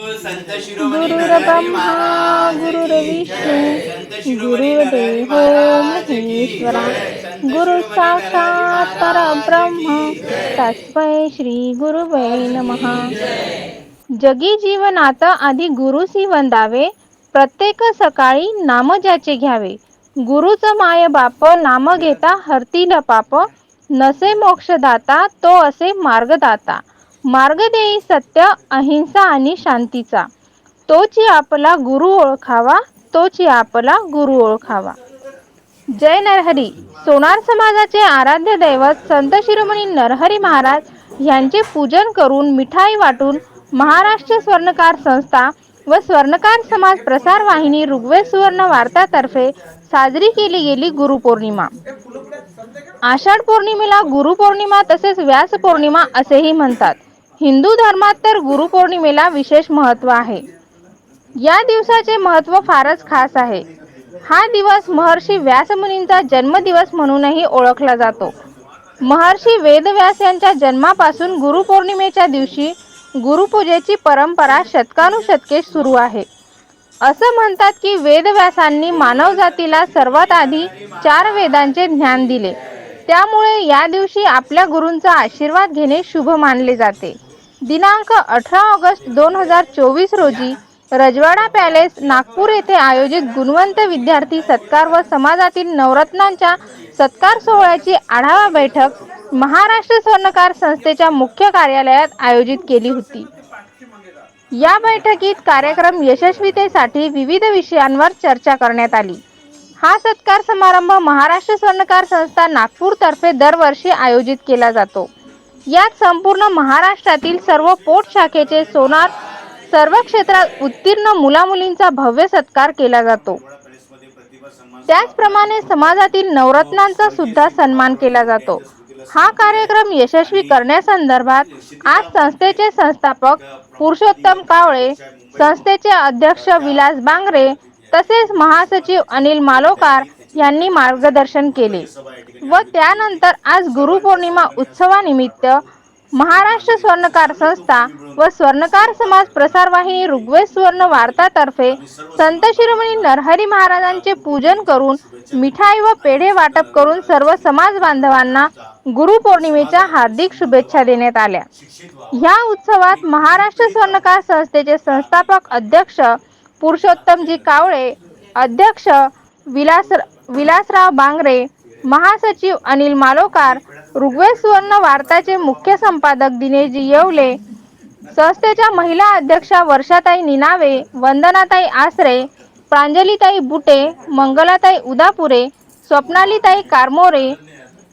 संत शिरोमणी गुरुर्ब्रह्मा गुरुर्विष्णू गुरुर्देवो महेश्वरा गुरु साक्षात परब्रह्म तस्मै श्री गुरुवे नमः. जगी जीवनात आधी गुरुसी वंदावे प्रत्येक सकाळी नाम ज्याचे घ्यावे. गुरुच माय बाप नाम घेता हरतील पाप नसे मोक्षदाता तो असे मार्गदाता. मार्ग देई सत्य अहिंसा आणि शांतीचा. तोची आपला गुरु ओळखावा तोची आपला गुरु ओळखावा. जय नरहरी. सोनार समाजाचे आराध्य दैवत संत शिरोमणी नरहरी महाराज यांचे पूजन करून मिठाई वाटून महाराष्ट्र स्वर्णकार संस्था व स्वर्णकार समाज प्रसार वाहिनी ऋग्वेद सुवर्ण वार्तातर्फे साजरी केली गेली गुरुपौर्णिमा आषाढ पौर्णिमेला गुरुपौर्णिमा तसेच व्यास पौर्णिमा असेही म्हणतात. हिंदू धर्मात तर गुरुपौर्णिमेला विशेष महत्त्व आहे. या दिवसाचे महत्त्व फारच खास आहे. हा दिवस महर्षी व्यासमुनींचा जन्मदिवस म्हणूनही ओळखला जातो. महर्षी वेदव्यास यांच्या जन्मापासून गुरुपौर्णिमेच्या दिवशी गुरुपूजेची परंपरा शतकानुशतके सुरू आहे. असं म्हणतात की वेदव्यासांनी मानवजातीला सर्वात आधी चार वेदांचे ज्ञान दिले. त्यामुळे या दिवशी आपल्या गुरूंचा आशीर्वाद घेणे शुभ मानले जाते. दिनांक अठरा ऑगस्ट दोन हजार चोवीस रोजी रजवाडा पॅलेस नागपूर येथे आयोजित गुणवंत विद्यार्थी सत्कार व समाजातील नवरत्नांच्या सत्कार सोहळ्याची आढावा बैठक महाराष्ट्र स्वर्णकार संस्थेच्या मुख्य कार्यालयात आयोजित केली होती. या बैठकीत कार्यक्रम यशस्वीतेसाठी विविध विषयांवर चर्चा करण्यात आली. हा सत्कार समारंभ महाराष्ट्र स्वर्णकार संस्था नागपूरतर्फे दरवर्षी आयोजित केला जातो. यात संपूर्ण महाराष्ट्रातील सर्व पोट शाखेचे सोनार सर्व क्षेत्रात उत्तीर्ण मुलामुलींचा भव्य सत्कार केला जातो. त्याचप्रमाणे समाजातील नवरत्नांचा सुद्धा सन्मान केला जातो. हा कार्यक्रम यशस्वी करण्यासंदर्भात आज संस्थेचे संस्थापक पुरुषोत्तम कावळे संस्थेचे अध्यक्ष विलास बांगरे तसेच महासचिव अनिल मालोकार यांनी मार्गदर्शन केले. व त्यानंतर आज गुरुपौर्णिमा उत्सवानिमित्त महाराष्ट्र स्वर्णकार संस्था व स्वर्णकार समाज प्रसारवाहिनी ऋग्वेद सुवर्ण वार्तातर्फे संत शिरोमणी नरहरी महाराजांचे पूजन करून मिठाई व पेढे वाटप करून सर्व समाज बांधवांना गुरुपौर्णिमेच्या हार्दिक शुभेच्छा देण्यात आल्या. ह्या उत्सवात महाराष्ट्र स्वर्णकार संस्थेचे संस्थापक अध्यक्ष पुरुषोत्तमजी कावळे अध्यक्ष विलास विलासराव बांगरे महासचिव अनिल मालोकार ऋग्वेद सुवर्ण वार्ताचे मुख्य संपादक दिनेशजी येवले संस्थेच्या महिला अध्यक्षा वर्षाताई निनावे वंदनाताई आसरे प्रांजलीताई बुटे मंगलाताई उदापुरे स्वप्नालीताई कारमोरे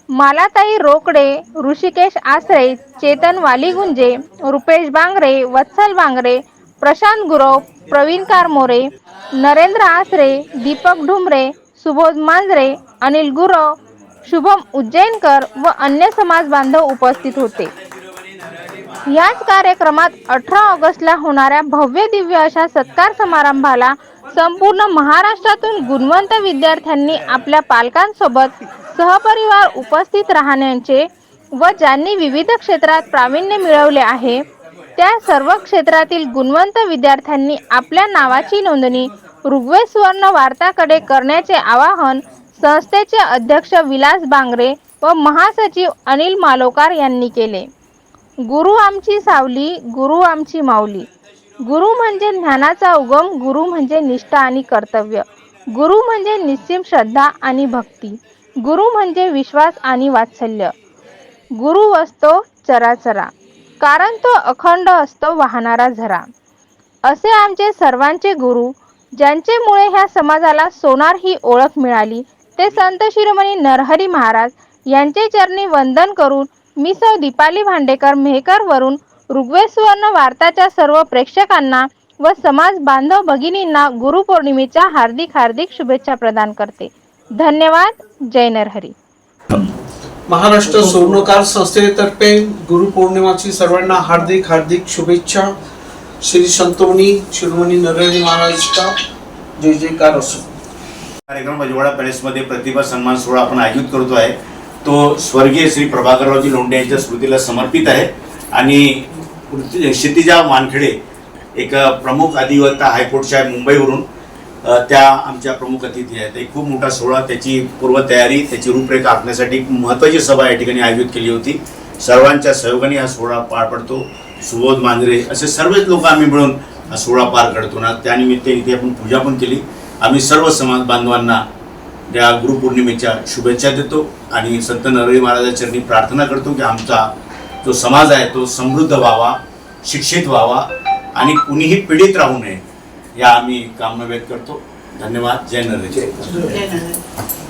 मालाताई रोकडे ऋषिकेश आसरे चेतन वालीगुंजे रुपेश बांगरे वत्सल बांगरे प्रशांत गुरव प्रवीण कारमोरे नरेंद्र आसरे दीपक ढुमरे सुबोध मांजरे अनिल गुरव शुभम उज्जैनकर व अन्य समाज बांधव उपस्थित होते. याच कार्यक्रमात अठरा ऑगस्टला होणाऱ्या भव्य दिव्य अशा सत्कार समारंभाला संपूर्ण महाराष्ट्रातून गुणवंत विद्यार्थ्यांनी आपल्या पालकांसोबत सहपरिवार उपस्थित राहण्याचे व ज्यांनी विविध क्षेत्रात प्रावीण्य मिळवले आहे त्या सर्व क्षेत्रातील गुणवंत विद्यार्थ्यांनी आपल्या नावाची नोंदणी ऋग्वेद सुवर्ण वार्ताकडे करण्याचे आवाहन संस्थेचे अध्यक्ष विलास बांगरे व महासचिव अनिल मालोकार यांनी केले. गुरु आमची सावली गुरु आमची माऊली. गुरु म्हणजे ज्ञानाचा उगम गुरु म्हणजे निष्ठा आणि कर्तव्य. गुरु म्हणजे निस्सीम श्रद्धा आणि भक्ती. गुरु म्हणजे विश्वास आणि वात्सल्य. गुरु असतो चराचरा. कारण तो अखंड असतो वाहणारा झरा. असे आमचे सर्वांचे गुरु ज्यांचेमुळे ह्या समाजाला सोनार ही ओळख मिळाली. ते संत शिरोमणी नरहरी महाराज यांचे चरणी वंदन करून मी सौ दीपाली भांडेकर मेहकर वरून ऋग्वेद सुवर्ण वार्ताच्या सर्व प्रेक्षकांना व समाज बांधव भगिनींना गुरुपौर्णिमेच्या हार्दिक हार्दिक शुभेच्छा प्रदान करते. धन्यवाद. जय नरहरी. महाराष्ट्र स्वर्णकार संस्थेतर्फे गुरुपौर्णिमाची सर्वांना हार्दिक हार्दिक शुभेच्छा. श्री संतोनी शिरोमणी नरहरी महाराजचा जय जयकार असो. कार्यक्रम अजवाडा पॅलेसमध्ये प्रतिभा सन्मान सोहळा आपण आयोजित करतो आहे. तो स्वर्गीय श्री प्रभाकररावजी लोंढे यांच्या स्मृतीला समर्पित आहे. आणि क्षितिजा वानखेडे एक प्रमुख अधिवक्ता हायकोर्टच्या मुंबईवरून. त्या आमच्या प्रमुख अतिथी आहेत. एक खूप मोठा सोहळा त्याची पूर्वतयारी त्याची रूपरेखा आखण्यासाठी महत्त्वाची सभा या ठिकाणी आयोजित केली होती. सर्वांच्या सहयोगाने हा सोहळा पार पडतो. सुबोध मांजरे असे सर्वच लोक आम्ही मिळून हा सोहळा पार करतो ना. त्यानिमित्त इथे आपण पूजा पण केली. आम्ही सर्व समाज बांधवांना या गुरुपौर्णिमेच्या शुभेच्छा देतो आणि संत नरवी महाराजांच्या प्रार्थना करतो की आमचा जो समाज आहे तो समृद्ध व्हावा शिक्षित व्हावा आणि कुणीही पीडित राहू नये या आम्ही कामना व्यक्त करतो. धन्यवाद. जय नरहरी जय